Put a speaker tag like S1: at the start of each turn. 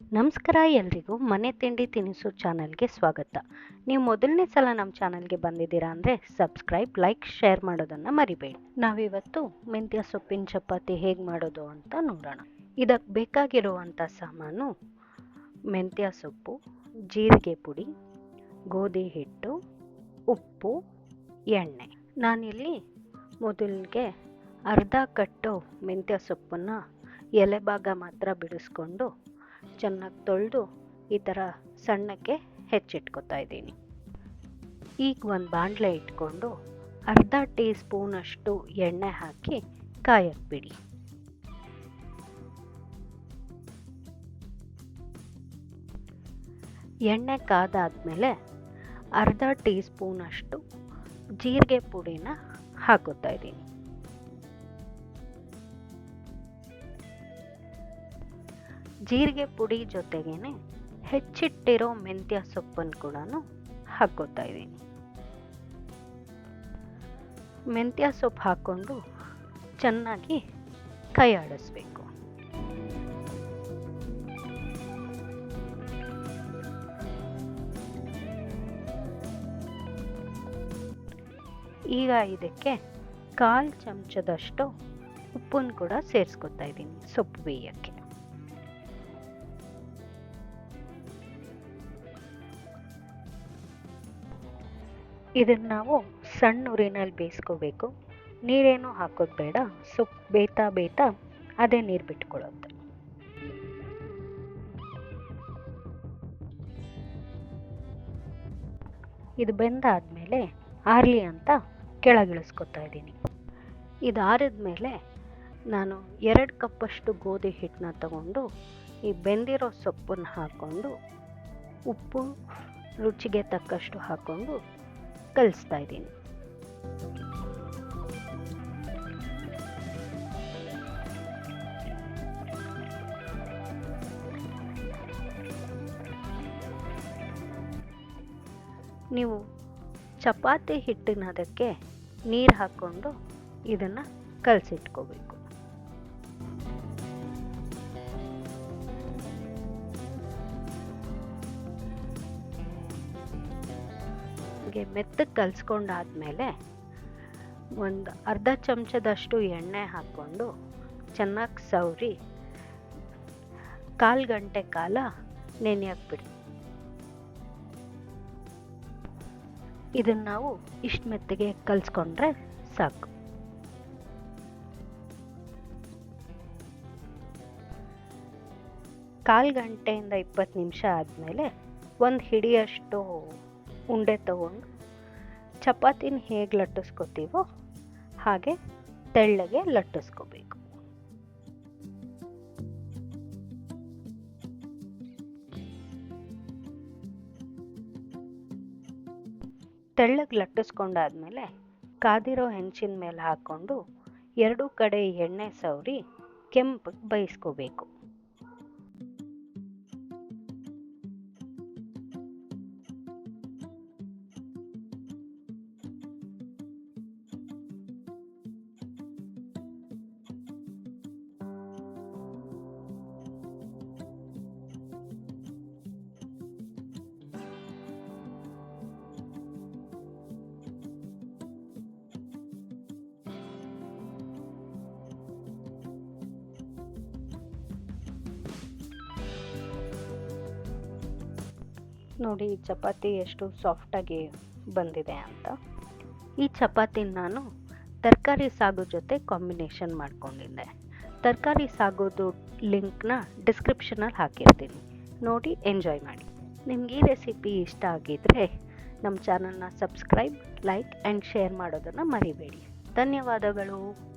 S1: ನಮಸ್ಕಾರ ಎಲ್ರಿಗೂ ಮನೆ ತಿಂಡಿ ತಿನಿಸು ಚಾನಲ್ಗೆ ಸ್ವಾಗತ. ನೀವು ಮೊದಲನೇ ಸಲ ನಮ್ಮ ಚಾನಲ್ಗೆ ಬಂದಿದ್ದೀರಾ ಅಂದರೆ ಸಬ್ಸ್ಕ್ರೈಬ್, ಲೈಕ್, ಶೇರ್ ಮಾಡೋದನ್ನು ಮರಿಬೇಡಿ. ನಾವಿವತ್ತು ಮೆಂತ್ಯ ಸೊಪ್ಪಿನ ಚಪಾತಿ ಹೇಗೆ ಮಾಡೋದು ಅಂತ ನೋಡೋಣ. ಇದಕ್ಕೆ ಬೇಕಾಗಿರುವಂಥ ಸಾಮಾನು ಮೆಂತ್ಯ ಸೊಪ್ಪು, ಜೀರಿಗೆ ಪುಡಿ, ಗೋಧಿ ಹಿಟ್ಟು, ಉಪ್ಪು, ಎಣ್ಣೆ. ನಾನಿಲ್ಲಿ ಮೊದಲಿಗೆ ಅರ್ಧ ಕಟ್ಟು ಮೆಂತ್ಯ ಸೊಪ್ಪನ್ನು ಎಲೆ ಭಾಗ ಮಾತ್ರ ಬಿಡಿಸ್ಕೊಂಡು ಚೆನ್ನಾಗಿ ತೊಳೆದು ಈ ಥರ ಸಣ್ಣಕ್ಕೆ ಹೆಚ್ಚಿಟ್ಕೊತಾ ಇದ್ದೀನಿ. ಈಗ ಒಂದು ಬಾಣಲೆ ಇಟ್ಕೊಂಡು ಅರ್ಧ ಟೀ ಸ್ಪೂನಷ್ಟು ಎಣ್ಣೆ ಹಾಕಿ ಕಾಯಕ್ಕೆ ಬಿಡಿ. ಎಣ್ಣೆ ಕಾದಾದ್ಮೇಲೆ ಅರ್ಧ ಟೀ ಸ್ಪೂನಷ್ಟು ಜೀರಿಗೆ ಪುಡಿನ ಹಾಕೋತಾ ಇದ್ದೀನಿ. ಜೀರಿಗೆ ಪುಡಿ ಜೊತೆಗೇನೆ ಹೆಚ್ಚಿಟ್ಟಿರೋ ಮೆಂತ್ಯ ಸೊಪ್ಪನ್ನು ಕೂಡ ಹಾಕೋತಾ ಇದ್ದೀನಿ. ಮೆಂತ್ಯ ಸೊಪ್ಪು ಹಾಕ್ಕೊಂಡು ಚೆನ್ನಾಗಿ ಕೈ ಆಡಿಸ್ಬೇಕು. ಈಗ ಇದಕ್ಕೆ ಕಾಲು ಚಮಚದಷ್ಟು ಉಪ್ಪನ್ನು ಕೂಡ ಸೇರಿಸ್ಕೊತಾ ಇದ್ದೀನಿ ಸೊಪ್ಪು ಬೇಯಕ್ಕೆ. ಇದನ್ನು ನಾವು ಸಣ್ಣ ಉರಿನಲ್ಲಿ ಬೇಯಿಸ್ಕೋಬೇಕು. ನೀರೇನು ಹಾಕೋದು ಬೇಡ. ಸೊ, ಬೇಯ್ತಾ ಬೇಯ್ತಾ ಅದೇ ನೀರು ಬಿಟ್ಕೊಳ್ಳುತ್ತೆ. ಇದು ಬೆಂದಾದಮೇಲೆ ಆರಲಿ ಅಂತ ಕೆಳಗಿಳಿಸ್ಕೊತಾ ಇದ್ದೀನಿ. ಇದು ಆರಿದ ಮೇಲೆ ನಾನು ಎರಡು ಕಪ್ಪಷ್ಟು ಗೋಧಿ ಹಿಟ್ಟನ್ನ ತಗೊಂಡು ಈ ಬೆಂದಿರೋ ಸೊಪ್ಪನ್ನು ಹಾಕ್ಕೊಂಡು ಉಪ್ಪು ರುಚಿಗೆ ತಕ್ಕಷ್ಟು ಹಾಕ್ಕೊಂಡು ಕಲಿಸ್ತಾ ಇದ್ದೀನಿ. ನೀವು ಚಪಾತಿ ಹಿಟ್ಟಿನ ಅದಕ್ಕೆ ನೀರು ಹಾಕ್ಕೊಂಡು ಇದನ್ನು ಕಲಸಿಟ್ಕೋಬೇಕು. ಹೀಗೆ ಮೆತ್ತಗೆ ಕಲಿಸ್ಕೊಂಡಾದ್ಮೇಲೆ ಒಂದು ಅರ್ಧ ಚಮಚದಷ್ಟು ಎಣ್ಣೆ ಹಾಕ್ಕೊಂಡು ಚೆನ್ನಾಗಿ ಸವರಿ. ಕಾಲು ಗಂಟೆ ಕಾಲ ನೆನೆಯಾಕ್ಬಿಡಿ ಇದನ್ನು ನಾವು ಇಷ್ಟು ಮೆತ್ತಗೆ ಕಲಿಸ್ಕೊಂಡ್ರೆ ಸಾಕು. ಕಾಲು ಗಂಟೆಯಿಂದ ಇಪ್ಪತ್ತು ನಿಮಿಷ ಆದಮೇಲೆ ಒಂದು ಹಿಡಿಯಷ್ಟು ಉಂಡೆ ತಗೊಂಡು ಚಪಾತಿನ ಹೇಗೆ ಲಟ್ಟಿಸ್ಕೊತೀವೋ ಹಾಗೆ ತೆಳ್ಳಗೆ ಲಟ್ಟಿಸ್ಕೋಬೇಕು. ತೆಳ್ಳಗೆ ಲಟ್ಟಿಸ್ಕೊಂಡಾದ್ಮೇಲೆ ಕಾದಿರೋ ಹೆಂಚಿನ ಮೇಲೆ ಹಾಕ್ಕೊಂಡು ಎರಡೂ ಕಡೆ ಎಣ್ಣೆ ಸವರಿ ಕೆಂಪಗೆ ಬೇಯಿಸ್ಕೋಬೇಕು. ನೋಡಿ ಈ ಚಪಾತಿ ಎಷ್ಟು ಸಾಫ್ಟಾಗಿ ಬಂದಿದೆ ಅಂತ. ಈ ಚಪಾತಿನ ನಾನು ತರಕಾರಿ ಸಾಗು ಜೊತೆ ಕಾಂಬಿನೇಷನ್ ಮಾಡ್ಕೊಂಡಿದ್ದೆ. ತರಕಾರಿ ಸಾಗೋದು ಲಿಂಕ್ನ ಡಿಸ್ಕ್ರಿಪ್ಷನಲ್ಲಿ ಹಾಕಿರ್ತೀನಿ. ನೋಡಿ ಎಂಜಾಯ್ ಮಾಡಿ. ನಿಮ್ಗೆ ಈ ರೆಸಿಪಿ ಇಷ್ಟ ಆಗಿದ್ದರೆ ನಮ್ಮ ಚಾನಲ್ನ ಸಬ್ಸ್ಕ್ರೈಬ್ ಲೈಕ್ ಆ್ಯಂಡ್ ಶೇರ್ ಮಾಡೋದನ್ನು ಮರಿಬೇಡಿ. ಧನ್ಯವಾದಗಳು.